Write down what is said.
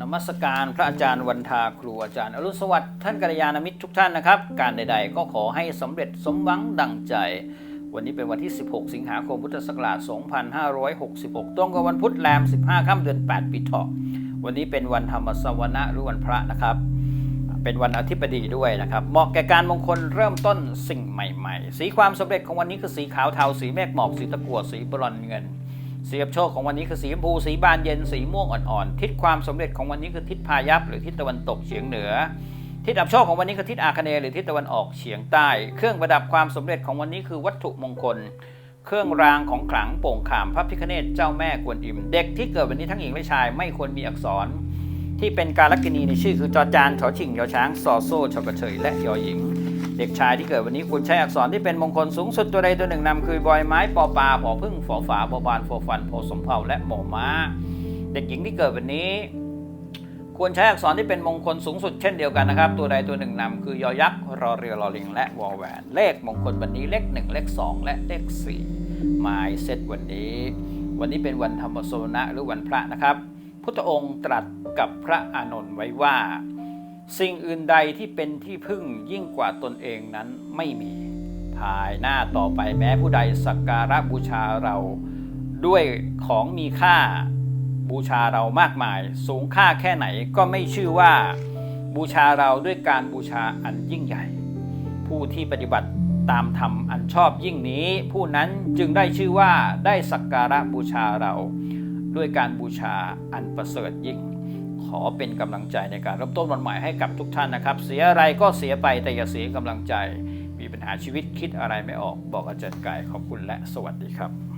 นมัสการพระอาจารย์วันทาครูอาจารย์ อรุณสวัสดิ์ท่านกัลยาณมิตรทุกท่านนะครับ การใดๆ ก็ขอให้สำเร็จสมหวังดังใจ วันนี้เป็นวันที่ 16 สิงหาคมพุทธศักราช 2566 ตรงกับวันพุธแรม 15 ค่ำเดือน 8 ปีเถาะวันนี้เป็นวันธรรมสวนะหรือวันพระนะครับ เป็นวันอาทิตย์ดีด้วยนะครับ เหมาะแก่การมงคลเริ่มต้นสิ่งใหม่ ๆ สีความสำเร็จของวันนี้คือสีขาวเทาสีเมฆหมอกสีตะกั่วสีบรอนเงิน สีกับโชคของวันนี้คือสีชมพู สีบานเย็น สีม่วงอ่อนๆ ทิศความสำเร็จของวันนี้คือทิศพายัพหรือทิศตะวันตกเฉียงเหนือ ทิศอับโชคของวันนี้คือทิศอาคเนย์หรือทิศตะวันออกเฉียงใต้ เครื่องประดับความสำเร็จของวันนี้คือวัตถุมงคล เครื่องรางของขลังโป่งขามพระพิฆเนศเจ้าแม่กวนอิม เด็กที่เกิดวันนี้ทั้งหญิงและชายไม่ควรมีอักษร ที่เป็นการลักษณีในชื่อคือจอจานชอชิงยอช้างซอโซ่ชอกระเฉยและยอหญิง เด็กชายที่เกิดวันนี้ควรใช้อักษรที่เป็นมงคลสูงสุดตัวใดตัวหนึ่งนำคือบอยไม้ปอปลาผอพึ่งฝอฝาบอบานฟอฟันพอสมเภาและหมอม้า เด็กหญิงที่เกิดวันนี้ควรใช้อักษรที่เป็นมงคลสูงสุดเช่นเดียวกันนะครับ ตัวใดตัวหนึ่งนำคือยอยักษ์รอเรือรอลิง และวอแหวน เลขมงคลวันนี้เลขหนึ่งเลขสองและเลขสี่มายเซตวันนี้ วันนี้เป็นวันธรรมโสนะหรือวันพระนะครับ พุทธองค์ตรัสกับพระอานนท์ไว้ว่า สิ่งอื่นใดที่เป็นที่พึ่งยิ่งกว่าตนเองนั้นไม่มี ภายหน้าต่อไปแม้ผู้ใดสักการะบูชาเรา ด้วยของมีค่าบูชาเรามากมาย สูงค่าแค่ไหนก็ไม่ชื่อว่า บูชาเราด้วยการบูชาอันยิ่งใหญ่ ผู้ที่ปฏิบัติตามธรรมอันชอบยิ่งนี้ ผู้นั้นจึงได้ชื่อว่าได้สักการะบูชาเรา ด้วยการบูชาอันประเสริฐยิ่ง ขอเป็นกำลังใจในการเริ่มต้นวันใหม่ให้กับทุกท่านนะครับ เสียอะไรก็เสียไปแต่อย่าเสียกำลังใจ มีปัญหาชีวิตคิดอะไรไม่ออกบอกอาจารย์ไก่ขอบคุณและสวัสดีครับ